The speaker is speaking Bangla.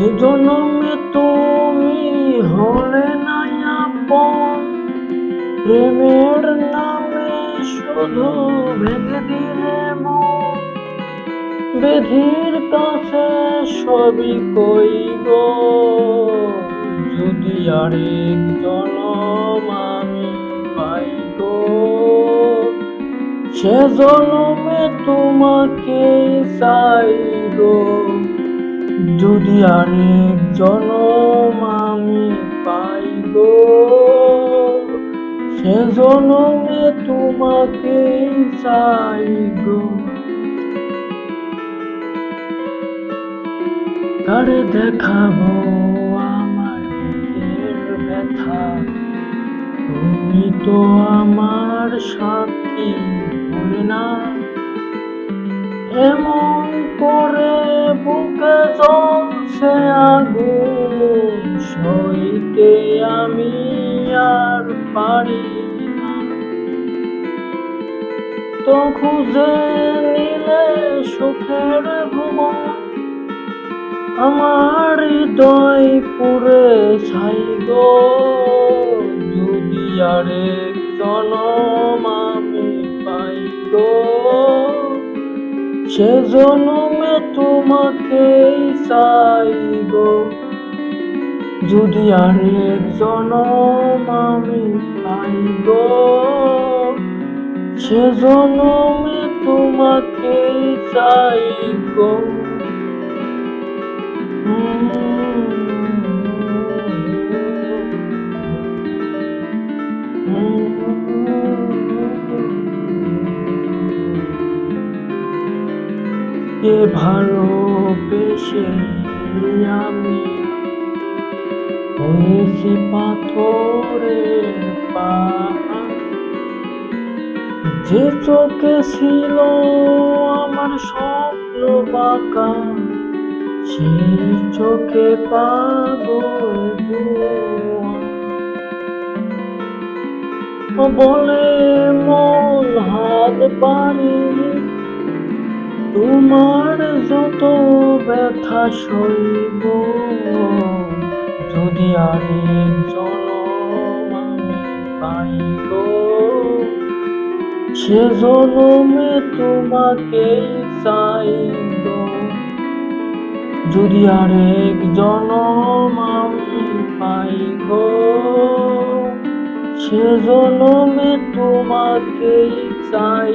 যে জন্মে তুমি হলে না আপন। প্রেমের নামে শুধু ভেঙে দিলে বেধির কাছে সবই কই গো? যদি আরেক জনম আমি পাই গো, সে জনমে তোমাকে চাই গো। যদি আরেক জনম আমি পাই গো, সে জনমে তোমাকে চাই গো। কারে দেখাবো আমার ব্যথা। তুমি তো আমার সাথী ভুলে না। এমন করে জ্বলছে আগুন, সইতে আমি আর পারি তো খুঁজে নিলে সুখের ভুবন আমার হৃদয় পুরে ছাই গো। যদি আরেক জনম আমি পাই গো। সে তোমাকে চাই গো যদি আর একজন আমি পাই গো সে তোমাকে চাই কে ভালোবেসে আমি হয়েছি পাথরের পাহাড় যে চোখে ছিল আমার স্বপ্ন বাঁকা, সেই চোখে পাগল। বলে মন হাত পারি তোমার যত ব্যথা সইব, যদি আরেক জনম আমি পাই গো সে জনমে তোমাকে চাই গো যদি আরেক জনম আমি পাই গো সে জনমে তোমাকে চাই